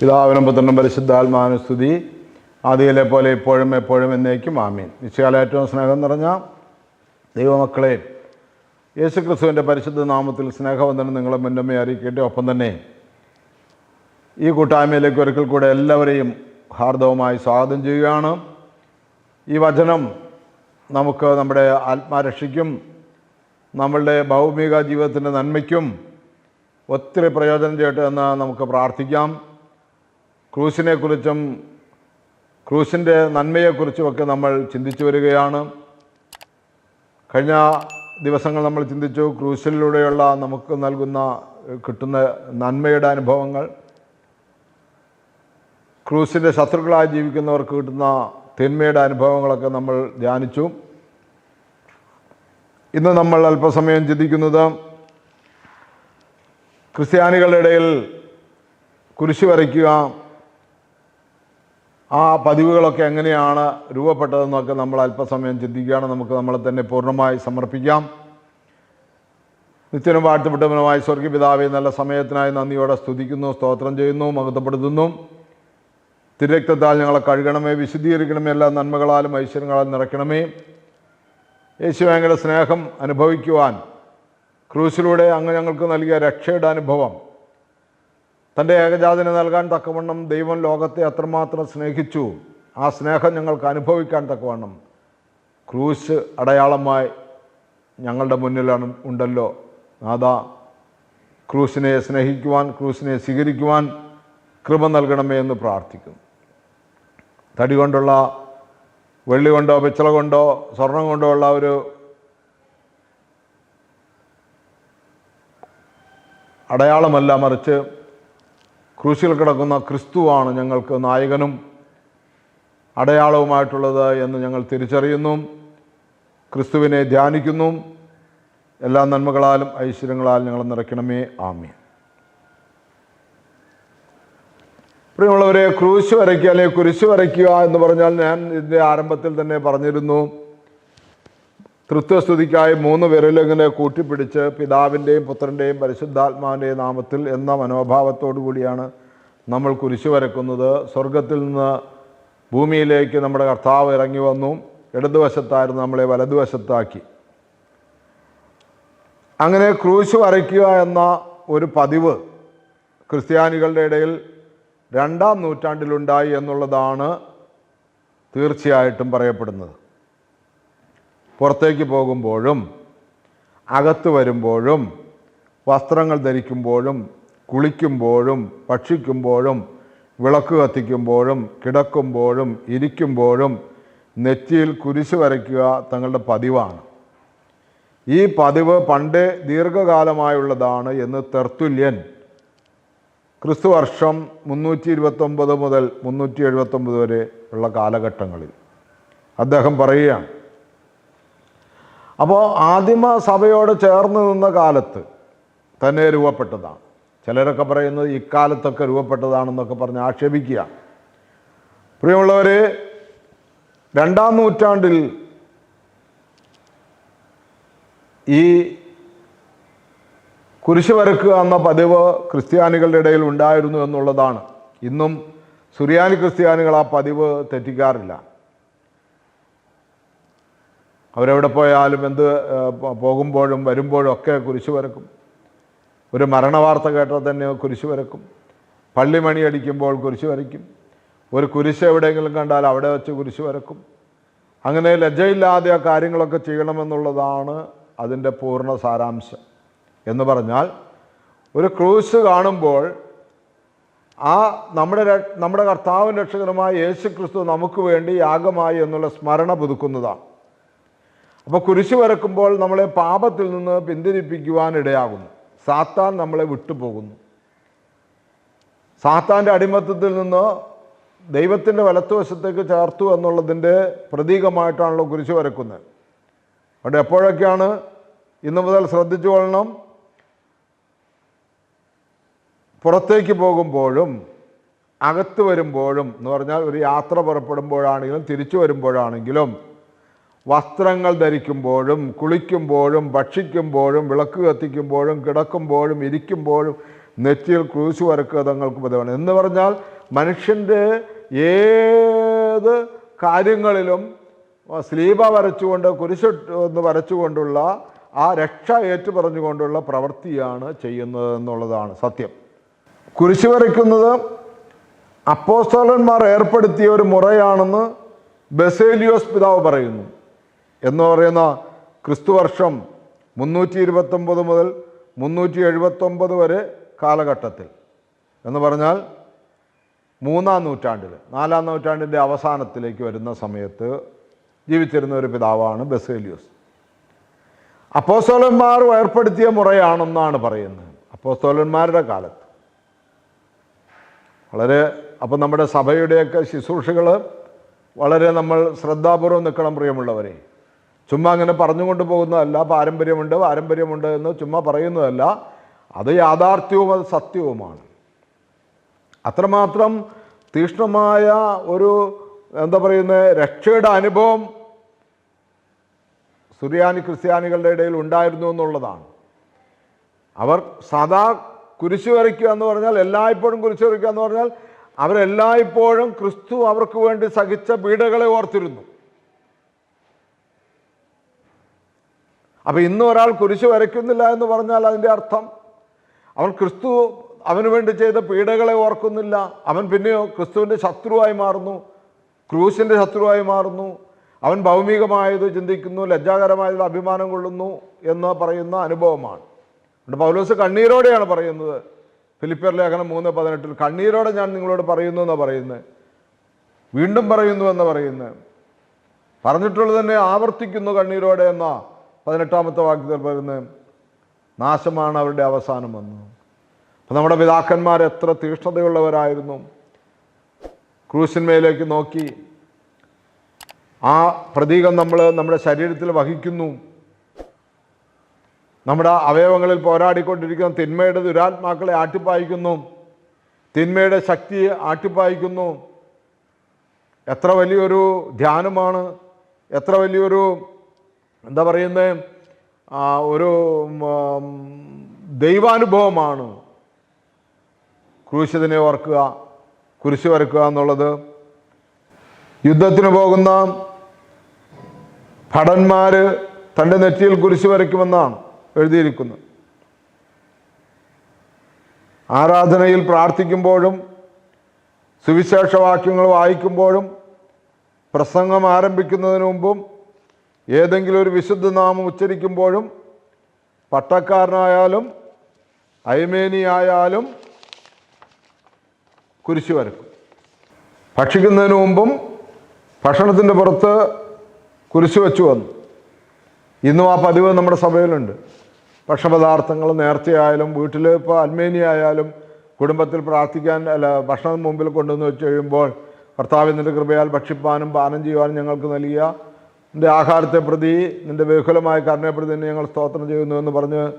പിതാവിനും പുത്രനും പരിശുദ്ധാത്മാനുസ്തുതി ആദിയിലെ പോലെ ഇപ്പോഴും എപ്പോഴും എന്നേക്കും ആമീൻ. നിശ്ചയാല ഏറ്റവും സ്നേഹം നിറഞ്ഞ ദൈവമക്കളെ യേശു ക്രിസ്തുവിന്റെ പരിശുദ്ധ നാമത്തിൽ സ്നേഹവന്ദനം നിങ്ങളെ മുന്നമ്മ അറിയിക്കട്ടെ. ഒപ്പം തന്നെ ഈ കൂട്ടായ്മയിലേക്ക് ഒരിക്കൽ കൂടെ എല്ലാവരെയും ഹാർദവുമായി സ്വാഗതം ചെയ്യുകയാണ്. ഈ വചനം നമുക്ക് നമ്മുടെ ആത്മാരക്ഷയ്ക്കും നമ്മളുടെ ഭൗമിക ജീവിതത്തിന്റെ നന്മയ്ക്കും ഒത്തിരി പ്രയോജനം ചെയ്യട്ടെ എന്ന് നമുക്ക് പ്രാർത്ഥിക്കാം. ക്രൂസിനെക്കുറിച്ചും ക്രൂസിന്റെ നന്മയെക്കുറിച്ചുമൊക്കെ നമ്മൾ ചിന്തിച്ചു വരികയാണ്. കഴിഞ്ഞ ദിവസങ്ങൾ നമ്മൾ ചിന്തിച്ചു ക്രൂസിലൂടെയുള്ള നമുക്ക് നൽകുന്ന കിട്ടുന്ന നന്മയുടെ അനുഭവങ്ങൾ. ക്രൂസിന്റെ ശത്രുക്കളായി ജീവിക്കുന്നവർക്ക് കിട്ടുന്ന തിന്മയുടെ അനുഭവങ്ങളൊക്കെ നമ്മൾ ധ്യാനിച്ചു. ഇന്ന് നമ്മൾ അല്പസമയം ചിന്തിക്കുന്നത് ക്രിസ്ത്യാനികളുടെ ഇടയിൽ കുരിശ് വരയ്ക്കുക ആ പതിവുകളൊക്കെ എങ്ങനെയാണ് രൂപപ്പെട്ടതെന്നൊക്കെ നമ്മൾ അല്പസമയം ചിന്തിക്കുകയാണ്. നമുക്ക് നമ്മളെ തന്നെ പൂർണമായി സമർപ്പിക്കാം. നിത്യനും വാഴ്ത്തപ്പെട്ടവനുമായി സ്വർഗീയപിതാവെ നല്ല സമയത്തിനായി നന്ദിയോടെ സ്തുതിക്കുന്നു സ്തോത്രം ചെയ്യുന്നു മഹത്വപ്പെടുത്തുന്നു. തിരക്തത്താൽ ഞങ്ങളെ കഴുകണമേ വിശുദ്ധീകരിക്കണമേ എല്ലാ നന്മകളാലും ഐശ്വര്യങ്ങളാലും നിറയ്ക്കണമേ. യേശുവാങ്ങളുടെ സ്നേഹം അനുഭവിക്കുവാൻ ക്രൂസിലൂടെ അങ്ങ് ഞങ്ങൾക്ക് നൽകിയ രക്ഷയുടെ അനുഭവം തന്റെ ഏകജാതനെ നൽകാൻ തക്കവണ്ണം ദൈവം ലോകത്തെ അത്രമാത്രം സ്നേഹിച്ചു. ആ സ്നേഹം ഞങ്ങൾക്ക് അനുഭവിക്കാൻ തക്കവണ്ണം. ക്രൂസ് അടയാളമായി ഞങ്ങളുടെ മുന്നിലാണ് ഉണ്ടല്ലോ. നാഥ ക്രൂസിനെ സ്നേഹിക്കുവാൻ ക്രൂസിനെ സ്വീകരിക്കുവാൻ കൃപ നൽകണമേ എന്ന് പ്രാർത്ഥിക്കുന്നു. തടി കൊണ്ടുള്ള വെള്ളി കൊണ്ടോ പിച്ചള കൊണ്ടോ സ്വർണം കൊണ്ടോ ഉള്ള ഒരു അടയാളമല്ല മറിച്ച് ക്രൂശിൽ കിടക്കുന്ന ക്രിസ്തുവാണ് ഞങ്ങൾക്ക് നായകനും അടയാളവുമായിട്ടുള്ളത് എന്ന് ഞങ്ങൾ തിരിച്ചറിയുന്നു. ക്രിസ്തുവിനെ ധ്യാനിക്കുന്നു. എല്ലാ നന്മകളാലും ഐശ്വര്യങ്ങളാലും ഞങ്ങൾ നിറയ്ക്കണമേ. ആമേ പ്രിയമുള്ളവരെ ക്രൂശ് വരയ്ക്കുക അല്ലെങ്കിൽ കുരിശ് വരയ്ക്കുക എന്ന് പറഞ്ഞാൽ ഞാൻ ഇതിന്റെ ആരംഭത്തിൽ തന്നെ പറഞ്ഞിരുന്നു. തൃത്വസ്തുതിക്കായി മൂന്ന് വിരലിങ്ങനെ കൂട്ടിപ്പിടിച്ച് പിതാവിന്റെയും പുത്രന്റെയും പരിശുദ്ധാത്മാവിന്റെയും നാമത്തിൽ എന്ന മനോഭാവത്തോടു കൂടിയാണ് നമ്മൾ കുരിശു വരക്കുന്നത്. സ്വർഗത്തിൽ നിന്ന് ഭൂമിയിലേക്ക് നമ്മുടെ കർത്താവ് ഇറങ്ങി വന്നു. ഇടതുവശത്തായിരുന്നു നമ്മളെ വലതുവശത്താക്കി. അങ്ങനെ ക്രൂശ് വരയ്ക്കുക എന്ന ഒരു പതിവ് ക്രിസ്ത്യാനികളുടെ ഇടയിൽ രണ്ടാം നൂറ്റാണ്ടിലുണ്ടായി എന്നുള്ളതാണ് തീർച്ചയായിട്ടും പറയപ്പെടുന്നത്. പുറത്തേക്ക് പോകുമ്പോഴും അകത്ത് വരുമ്പോഴും വസ്ത്രങ്ങൾ ധരിക്കുമ്പോഴും കുളിക്കുമ്പോഴും ഭക്ഷിക്കുമ്പോഴും വിളക്ക് കത്തിക്കുമ്പോഴും കിടക്കുമ്പോഴും ഇരിക്കുമ്പോഴും നെറ്റിയിൽ കുരിശ് വരയ്ക്കുക തങ്ങളുടെ പതിവാണ്. ഈ പതിവ് പണ്ട് ദീർഘകാലമായുള്ളതാണ് എന്ന് തെർത്തുല്യൻ ക്രിസ്തുവർഷം മുന്നൂറ്റി ഇരുപത്തൊമ്പത് മുതൽ മുന്നൂറ്റി എഴുപത്തൊമ്പത് വരെ ഉള്ള കാലഘട്ടങ്ങളിൽ അദ്ദേഹം പറയുകയാണ്. അപ്പോൾ ആദിമ സഭയോട് ചേർന്ന് നിന്ന കാലത്ത് തന്നെ രൂപപ്പെട്ടതാണ്. ചിലരൊക്കെ പറയുന്നത് ഇക്കാലത്തൊക്കെ രൂപപ്പെട്ടതാണെന്നൊക്കെ പറഞ്ഞ് ആക്ഷേപിക്കുക. പ്രിയമുള്ളവർ രണ്ടാം നൂറ്റാണ്ടിൽ ഈ കുരിശ് വരക്കുക എന്ന പതിവ് ക്രിസ്ത്യാനികളുടെ ഇടയിൽ ഉണ്ടായിരുന്നു എന്നുള്ളതാണ്. ഇന്നും സുറിയാനി ക്രിസ്ത്യാനികൾ ആ പതിവ് തെറ്റിക്കാറില്ല. അവരെവിടെ പോയാലും എന്ത് പോകുമ്പോഴും വരുമ്പോഴും ഒക്കെ കുരിശു വരക്കും. ഒരു മരണവാർത്ത കേട്ടാൽ തന്നെ കുരിശു വരക്കും. പള്ളി മണി അടിക്കുമ്പോൾ കുരിശു വരയ്ക്കും. ഒരു കുരിശ് എവിടെയെങ്കിലും കണ്ടാൽ അവിടെ വെച്ച് കുരിശു വരക്കും. അങ്ങനെ ലജ്ജയില്ലാതെ ആ കാര്യങ്ങളൊക്കെ ചെയ്യണമെന്നുള്ളതാണ് അതിന്റെ പൂർണ സാരാംശം എന്ന് പറഞ്ഞാൽ ഒരു ക്രൂസ് കാണുമ്പോൾ ആ നമ്മുടെ നമ്മുടെ കർത്താവും രക്ഷകനുമായ യേശു ക്രിസ്തു നമുക്ക് വേണ്ടി യാഗമായി എന്നുള്ള സ്മരണ പുതുക്കുന്നതാണ്. അപ്പോൾ കുരിശ് വരക്കുമ്പോൾ നമ്മളെ പാപത്തിൽ നിന്ന് പിന്തിരിപ്പിക്കുവാൻ ഇടയാകുന്നു. സാത്താൻ നമ്മളെ വിട്ടുപോകുന്നു. സാത്താന്റെ അടിമത്തത്തിൽ നിന്ന് ദൈവത്തിന്റെ വലത്തുവശത്തേക്ക് ചേർത്തു എന്നുള്ളതിന്റെ പ്രതീകമായിട്ടാണല്ലോ കുരിശ് വരക്കുന്നത്. അവിടെ എപ്പോഴൊക്കെയാണ് ഇന്നു മുതൽ ശ്രദ്ധിച്ചു കൊള്ളണം? പുറത്തേക്ക് പോകുമ്പോഴും അകത്ത് വരുമ്പോഴും എന്ന് പറഞ്ഞാൽ ഒരു യാത്ര പുറപ്പെടുമ്പോഴാണെങ്കിലും തിരിച്ചു വരുമ്പോഴാണെങ്കിലും വസ്ത്രങ്ങൾ ധരിക്കുമ്പോഴും കുളിക്കുമ്പോഴും ഭക്ഷിക്കുമ്പോഴും വിളക്ക് കത്തിക്കുമ്പോഴും കിടക്കുമ്പോഴും ഇരിക്കുമ്പോഴും നെറ്റിയിൽ ക്രൂശ് വരക്കുക തങ്ങൾക്ക് പതിവാണ് എന്ന് പറഞ്ഞാൽ മനുഷ്യന്റെ ഏത് കാര്യങ്ങളിലും സ്ലീപ വരച്ചുകൊണ്ട് കുരിശ് ഒന്ന് വരച്ചുകൊണ്ടുള്ള ആ രക്ഷ ഏറ്റുപറഞ്ഞുകൊണ്ടുള്ള പ്രവൃത്തിയാണ് ചെയ്യുന്നത് എന്നുള്ളതാണ് സത്യം. കുരിശ് വരയ്ക്കുന്നത് അപ്പോസ്തോലന്മാർ ഏർപ്പെടുത്തിയ ഒരു മുറയാണെന്ന് ബസേലിയോസ് പിതാവ് പറയുന്നു. എന്ന് പറയുന്ന ക്രിസ്തുവർഷം മുന്നൂറ്റി ഇരുപത്തൊമ്പത് മുതൽ മുന്നൂറ്റി എഴുപത്തൊമ്പത് വരെ കാലഘട്ടത്തിൽ എന്ന് പറഞ്ഞാൽ മൂന്നാം നൂറ്റാണ്ടിൽ നാലാം നൂറ്റാണ്ടിന്റെ അവസാനത്തിലേക്ക് വരുന്ന സമയത്ത് ജീവിച്ചിരുന്ന ഒരു പിതാവാണ് ബസേലിയോസ്. അപ്പോസ്തോലന്മാർ ഏർപ്പെടുത്തിയ മുറയാണെന്നാണ് പറയുന്നത് അപ്പോസ്തോലന്മാരുടെ കാലത്ത്. വളരെ അപ്പം നമ്മുടെ സഭയുടെയൊക്കെ ശുശ്രൂഷകൾ വളരെ നമ്മൾ ശ്രദ്ധാപൂർവം നിൽക്കണം പ്രിയമുള്ളവരെ. ചുമ്മാ അങ്ങനെ പറഞ്ഞുകൊണ്ട് പോകുന്നതല്ല പാരമ്പര്യമുണ്ട് പാരമ്പര്യമുണ്ട് എന്ന് ചുമ്മാ പറയുന്നതല്ല. അത് യാഥാർത്ഥ്യവും അത് സത്യവുമാണ്. അത്രമാത്രം തീക്ഷ്ണമായ ഒരു എന്താ പറയുന്നത് രക്ഷയുടെ അനുഭവം സുറിയാനി ക്രിസ്ത്യാനികളുടെ ഇടയിൽ ഉണ്ടായിരുന്നു എന്നുള്ളതാണ്. അവർ സദാ കുരിശു വരയ്ക്കുക എന്ന് പറഞ്ഞാൽ എല്ലായ്പ്പോഴും കുരിശു വരയ്ക്കുക എന്ന് പറഞ്ഞാൽ അവരെല്ലായ്പ്പോഴും ക്രിസ്തു അവർക്ക് വേണ്ടി സഹിച്ച പീഡകളെ ഓർത്തിരുന്നു. അപ്പം ഇന്ന് ഒരാൾ കുരിശ് വരയ്ക്കുന്നില്ല എന്ന് പറഞ്ഞാൽ അതിന്റെ അർത്ഥം അവൻ ക്രിസ്തു അവന് വേണ്ടി ചെയ്ത പീഡകളെ ഓർക്കുന്നില്ല. അവൻ പിന്നെയോ ക്രിസ്തുവിന്റെ ശത്രുവായി മാറുന്നു ക്രൂശിന്റെ ശത്രുവായി മാറുന്നു അവൻ ഭൗമികമായത് ചിന്തിക്കുന്നു ലജ്ജാകരമായത് അഭിമാനം കൊള്ളുന്നു എന്ന് പറയുന്ന അനുഭവമാണ്. അതുകൊണ്ട് പൗലോസ് കണ്ണീരോടെയാണ് പറയുന്നത്. ഫിലിപ്പിയർ ലേഖനം മൂന്ന് പതിനെട്ടിൽ കണ്ണീരോടെ ഞാൻ നിങ്ങളോട് പറയുന്നു എന്നാണ് പറയുന്നത്. വീണ്ടും പറയുന്നു എന്ന് പറയുന്നത്. പറഞ്ഞിട്ടുള്ളത് തന്നെ ആവർത്തിക്കുന്നു കണ്ണീരോടെ എന്ന. പതിനെട്ടാമത്തെ വാക്യത്തിൽ പറയുന്നത് നാശമാണ് അവരുടെ അവസാനം അപ്പം നമ്മുടെ പിതാക്കന്മാർ എത്ര തീഷ്ണതയുള്ളവരായിരുന്നു. ക്രൂശിന്മേലേക്ക് നോക്കി ആ പ്രതീകം നമ്മൾ നമ്മുടെ ശരീരത്തിൽ വഹിക്കുന്നു. നമ്മുടെ അവയവങ്ങളിൽ പോരാടിക്കൊണ്ടിരിക്കുന്ന തിന്മയുടെ ദുരാത്മാക്കളെ ആട്ടിപ്പായിക്കുന്നു. തിന്മയുടെ ശക്തിയെ ആട്ടിപ്പായിക്കുന്നു. എത്ര വലിയൊരു ധ്യാനമാണ് എത്ര വലിയൊരു എന്താ പറയുന്നത് ഒരു ദൈവാനുഭവമാണ് ക്രൂശിതനെ ഓർക്കുക കുരിശ് വരക്കുക എന്നുള്ളത്. യുദ്ധത്തിന് പോകുന്ന ഭടന്മാർ തന്റെ നെറ്റിയിൽ കുരിശ് വരയ്ക്കുമെന്നാണ് എഴുതിയിരിക്കുന്നത്. ആരാധനയിൽ പ്രാർത്ഥിക്കുമ്പോഴും സുവിശേഷവാക്യങ്ങൾ വായിക്കുമ്പോഴും പ്രസംഗം ആരംഭിക്കുന്നതിന് മുമ്പും ഏതെങ്കിലും ഒരു വിശുദ്ധ നാമം ഉച്ചരിക്കുമ്പോഴും പട്ടക്കാരനായാലും അയമേനിയായാലും കുരിശു വരക്കും. ഭക്ഷിക്കുന്നതിന് മുമ്പും ഭക്ഷണത്തിന്റെ പുറത്ത് കുരിശു വെച്ചു വന്നു. ഇന്നും ആ പതിവ് നമ്മുടെ സഭയിലുണ്ട്. ഭക്ഷണപദാർത്ഥങ്ങൾ നേർച്ചയായാലും വീട്ടിൽ ഇപ്പോൾ അൽമേനി ആയാലും കുടുംബത്തിൽ പ്രാർത്ഥിക്കാൻ അല്ല ഭക്ഷണം മുമ്പിൽ കൊണ്ടുവന്ന് വെച്ച് കഴിയുമ്പോൾ ഭർത്താവിന്റെ കൃപയാൽ ഭക്ഷിപ്പാനും പാനം ചെയ്യുവാനും ഞങ്ങൾക്ക് നൽകിയ നിന്റെ ആഹാരത്തെ പ്രതി നിന്റെ ബഹുലമായ കരുണയെ പ്രതി നിന്നെ ഞങ്ങൾ സ്തോത്രം ചെയ്യുന്നു എന്ന് പറഞ്ഞ്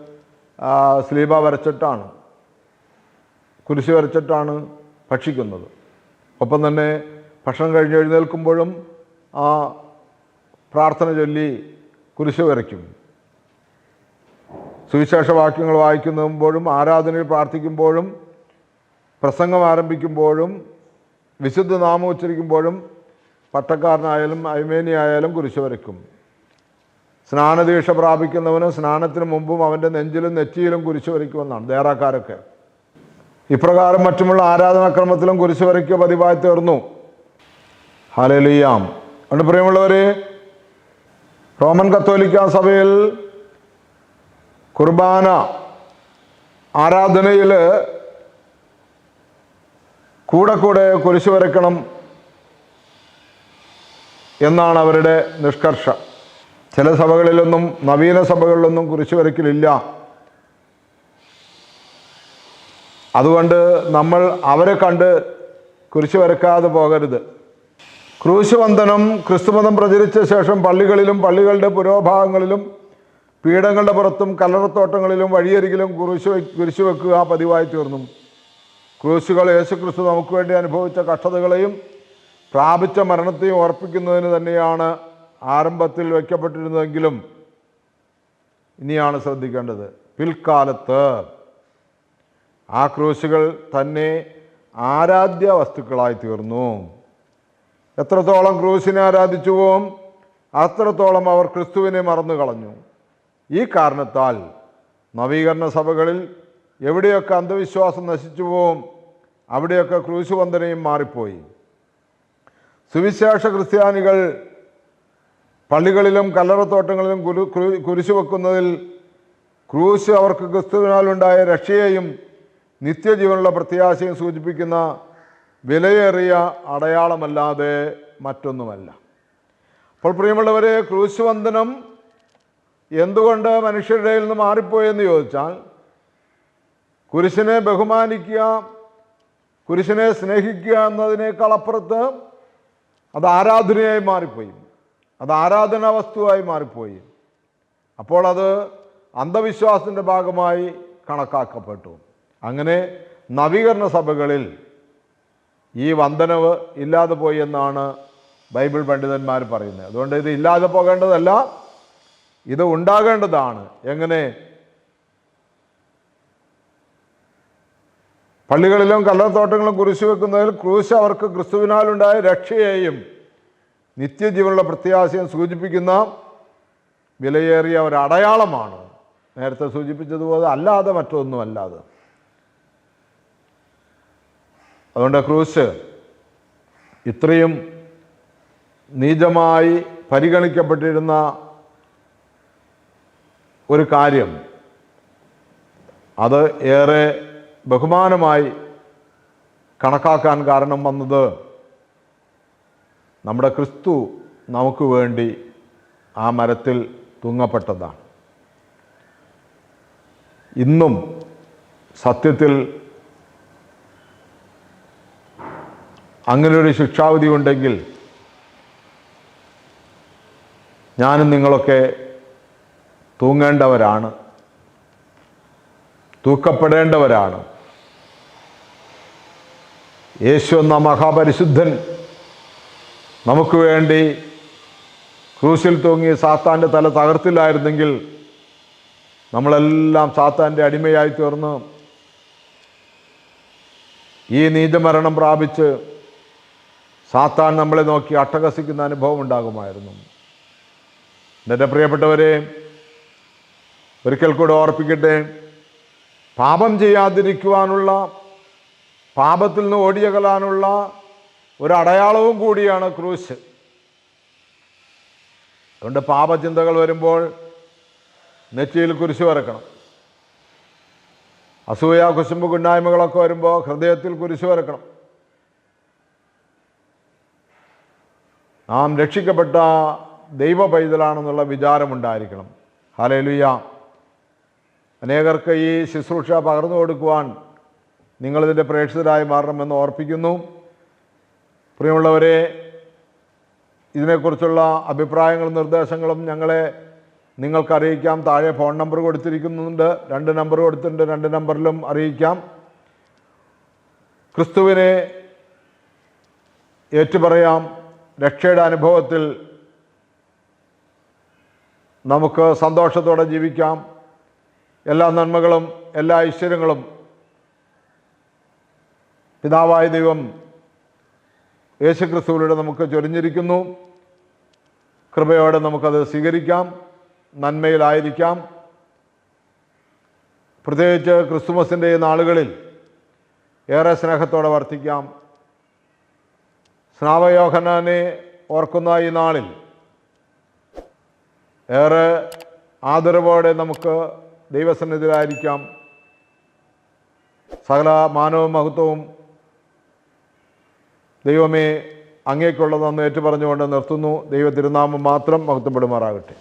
സ്ലീബ വരച്ചിട്ടാണ്. കുരിശി വരച്ചിട്ടാണ് ഭക്ഷിക്കുന്നത്. ഒപ്പം തന്നെ ഭക്ഷണം കഴിഞ്ഞ് എഴുന്നേൽക്കുമ്പോഴും ആ പ്രാർത്ഥന ചൊല്ലി കുരിശ് വരയ്ക്കും. സുവിശേഷ വാക്യങ്ങൾ വായിക്കുമ്പോഴും ആരാധനയിൽ പ്രാർത്ഥിക്കുമ്പോഴും പ്രസംഗം ആരംഭിക്കുമ്പോഴും വിശുദ്ധ നാമം ഉച്ചരിക്കുമ്പോഴും പട്ടക്കാരനായാലും അയ്മേനി ആയാലും കുരിശ് വരയ്ക്കും. സ്നാനദീക്ഷ പ്രാപിക്കുന്നവനും സ്നാനത്തിന് മുമ്പും അവന്റെ നെഞ്ചിലും നെറ്റിയിലും കുരിശ് വരയ്ക്കുമെന്നാണ് ദേറാക്കാരൊക്കെ. ഇപ്രകാരം മറ്റുമുള്ള ആരാധനാക്രമത്തിലും കുരിശ് വരയ്ക്കുക പതിവായി തീർന്നു. ഹലലിയാം അതുകൊണ്ട് പ്രിയമുള്ളവരെ റോമൻ കത്തോലിക്ക സഭയിൽ കുർബാന ആരാധനയിൽ കൂടെ കൂടെ കുരിശ് വരയ്ക്കണം. എന്നാണ് അവരുടെ നിഷ്കർഷ. ചില സഭകളിലൊന്നും നവീന സഭകളിലൊന്നും കുറിച്ച് വരയ്ക്കലില്ല അതുകൊണ്ട് നമ്മൾ അവരെ കണ്ട് കുറിച്ച് വരക്കാതെ പോകരുത്. ക്രൂശുവന്ദനം ക്രിസ്തുമതം പ്രചരിച്ച ശേഷം പള്ളികളിലും പള്ളികളുടെ പുരോഭാഗങ്ങളിലും പീഠങ്ങളുടെ പുറത്തും കല്ലറത്തോട്ടങ്ങളിലും വഴിയരികിലും കുരിശു കുരിശ് വെക്കുക പതിവായി തീർന്നു. ക്രൂശുകൾ യേശുക്രിസ്തു നമുക്ക് വേണ്ടി അനുഭവിച്ച കഷ്ടതകളെയും പ്രാപിച്ച മരണത്തെ ഓർപ്പിക്കുന്നതിന് തന്നെയാണ് ആരംഭത്തിൽ വയ്ക്കപ്പെട്ടിരുന്നതെങ്കിലും ഇനിയാണ് ശ്രദ്ധിക്കേണ്ടത്. പിൽക്കാലത്ത് ആ ക്രൂശുകൾ തന്നെ ആരാധ്യ വസ്തുക്കളായി തീർന്നു. എത്രത്തോളം ക്രൂശിനെ ആരാധിച്ചുവോ അത്രത്തോളം അവർ ക്രിസ്തുവിനെ മറന്നു കളഞ്ഞു. ഈ കാരണത്താൽ നവീകരണ സഭകളിൽ എവിടെയൊക്കെ അന്ധവിശ്വാസം നശിച്ചുവോ അവിടെയൊക്കെ ക്രൂശുവന്ദനയും മാറിപ്പോയി. സുവിശേഷ ക്രിസ്ത്യാനികൾ പള്ളികളിലും കല്ലറത്തോട്ടങ്ങളിലും കുരു കുരു- വെക്കുന്നതിൽ ക്രൂശ് അവർക്ക് ക്രിസ്തുവിനാലുണ്ടായ രക്ഷയെയും നിത്യജീവനുള്ള പ്രത്യാശയും സൂചിപ്പിക്കുന്ന വിലയേറിയ അടയാളമല്ലാതെ മറ്റൊന്നുമല്ല. അപ്പോൾ പ്രിയമുള്ളവരെ ക്രൂശുവന്ദനം എന്തുകൊണ്ട് മനുഷ്യരുടെ നിന്ന് മാറിപ്പോയെന്ന് ചോദിച്ചാൽ കുരിശിനെ ബഹുമാനിക്കുക കുരിശിനെ സ്നേഹിക്കുക എന്നതിനേക്കാൾ അപ്പുറത്ത് അത് ആരാധനയായി മാറിപ്പോയി. അത് ആരാധനാ വസ്തുവായി മാറിപ്പോയി. അപ്പോൾ അത് അന്ധവിശ്വാസത്തിന്റെ ഭാഗമായി കണക്കാക്കപ്പെട്ടു. അങ്ങനെ നവീകരണ സഭകളിൽ ഈ വന്ദനവ് ഇല്ലാതെ പോയി എന്നാണ് ബൈബിൾ പണ്ഡിതന്മാർ പറയുന്നത്. അതുകൊണ്ട് ഇത് ഇല്ലാതെ പോകേണ്ടതല്ല ഇത് ഉണ്ടാകേണ്ടതാണ്. എങ്ങനെ? പള്ളികളിലും കള്ളത്തോട്ടങ്ങളും കുരിശ് വെക്കുന്നതിൽ ക്രൂശ് അവർക്ക് ക്രിസ്തുവിനാലുണ്ടായ രക്ഷയെയും നിത്യജീവനുള്ള പ്രത്യാശയും സൂചിപ്പിക്കുന്ന വിലയേറിയ ഒരു അടയാളമാണ് നേരത്തെ സൂചിപ്പിച്ചതുപോലെ അല്ലാതെ മറ്റൊന്നും അല്ലാതെ അതുകൊണ്ട് ക്രൂശ് ഇത്രയും നീചമായി പരിഗണിക്കപ്പെട്ടിരുന്ന ഒരു കാര്യം. അത് ഏറെ ബഹുമാനമായി കണക്കാക്കാൻ കാരണം വന്നത് നമ്മുടെ ക്രിസ്തു നമുക്ക് വേണ്ടി ആ മരത്തിൽ തൂങ്ങപ്പെട്ടതാണ്. ഇന്നും സത്യത്തിൽ അങ്ങനെയൊരു ശിക്ഷാവിധി ഉണ്ടെങ്കിൽ ഞാനും നിങ്ങളൊക്കെ തൂങ്ങേണ്ടവരാണ് തൂക്കപ്പെടേണ്ടവരാണ്. യേശു എന്ന മഹാപരിശുദ്ധൻ നമുക്ക് വേണ്ടി ക്രൂശിൽ തൂങ്ങി സാത്താന്റെ തല തകർത്തില്ലായിരുന്നെങ്കിൽ നമ്മളെല്ലാം സാത്താന്റെ അടിമയായി തീർന്ന് ഈ നീതിമരണം പ്രാപിച്ച് സാത്താൻ നമ്മളെ നോക്കി അട്ടഹസിക്കുന്ന അനുഭവം ഉണ്ടാകുമായിരുന്നു. എന്റെ പ്രിയപ്പെട്ടവരെ ഒരിക്കൽ കൂടെ ഓർപ്പിക്കട്ടെ പാപം ചെയ്യാതിരിക്കുവാനുള്ള പാപത്തിൽ നിന്ന് ഓടിയകലാനുള്ള ഒരു അടയാളവും കൂടിയാണ് ക്രൂശ്. അതുകൊണ്ട് പാപചിന്തകൾ വരുമ്പോൾ നെറ്റിയിൽ കുരിശ് വരക്കണം അസൂയ കുശുമ്പ് കുന്നായ്മകളൊക്കെ വരുമ്പോൾ ഹൃദയത്തിൽ കുരിശ് വരക്കണം നാം രക്ഷിക്കപ്പെട്ട ദൈവ പൈതലാണെന്നുള്ള വിചാരമുണ്ടായിരിക്കണം. ഹാലേലുയ്യ അനേകർക്ക് ഈ ശുശ്രൂഷ പകർന്നു കൊടുക്കുവാൻ നിങ്ങളിതിന്റെ പ്രേക്ഷിതരായി മാറണമെന്ന് ഓർപ്പിക്കുന്നു. പ്രിയമുള്ളവരെ ഇതിനെക്കുറിച്ചുള്ള അഭിപ്രായങ്ങളും നിർദ്ദേശങ്ങളും ഞങ്ങളെ നിങ്ങൾക്ക് അറിയിക്കാം താഴെ ഫോൺ നമ്പർ കൊടുത്തിരിക്കുന്നുണ്ട്. രണ്ട് നമ്പർ കൊടുത്തിട്ടുണ്ട്. രണ്ട് നമ്പറിലും അറിയിക്കാം. ക്രിസ്തുവിനെ ഏറ്റുപറയാം. രക്ഷയുടെ അനുഭവത്തിൽ നമുക്ക് സന്തോഷത്തോടെ ജീവിക്കാം. എല്ലാ നന്മകളും എല്ലാ ഐശ്വര്യങ്ങളും പിതാവായ ദൈവം യേശുക്രിസ്തുവിലൂടെ നമുക്ക് ചൊരിഞ്ഞിരിക്കുന്നു. കൃപയോടെ നമുക്കത് സ്വീകരിക്കാം. നന്മയിലായിരിക്കാം. പ്രത്യേകിച്ച് ക്രിസ്തുമസിന്റെ നാളുകളിൽ ഏറെ സ്നേഹത്തോടെ വർത്തിക്കാം. സ്നാവയോഹനാനെ ഓർക്കുന്ന ഈ നാളിൽ ഏറെ ആദരവോടെ നമുക്ക് ദൈവസന്നിധിയിലായിരിക്കാം. സകല മാനവ മഹത്വവും ദൈവമേ അങ്ങേക്കുള്ളതെന്ന് ഏറ്റുപറഞ്ഞുകൊണ്ട് നിർത്തുന്നു. ദൈവ തിരുനാമം മാത്രം മഹത്വപ്പെടുമാറാകട്ടെ.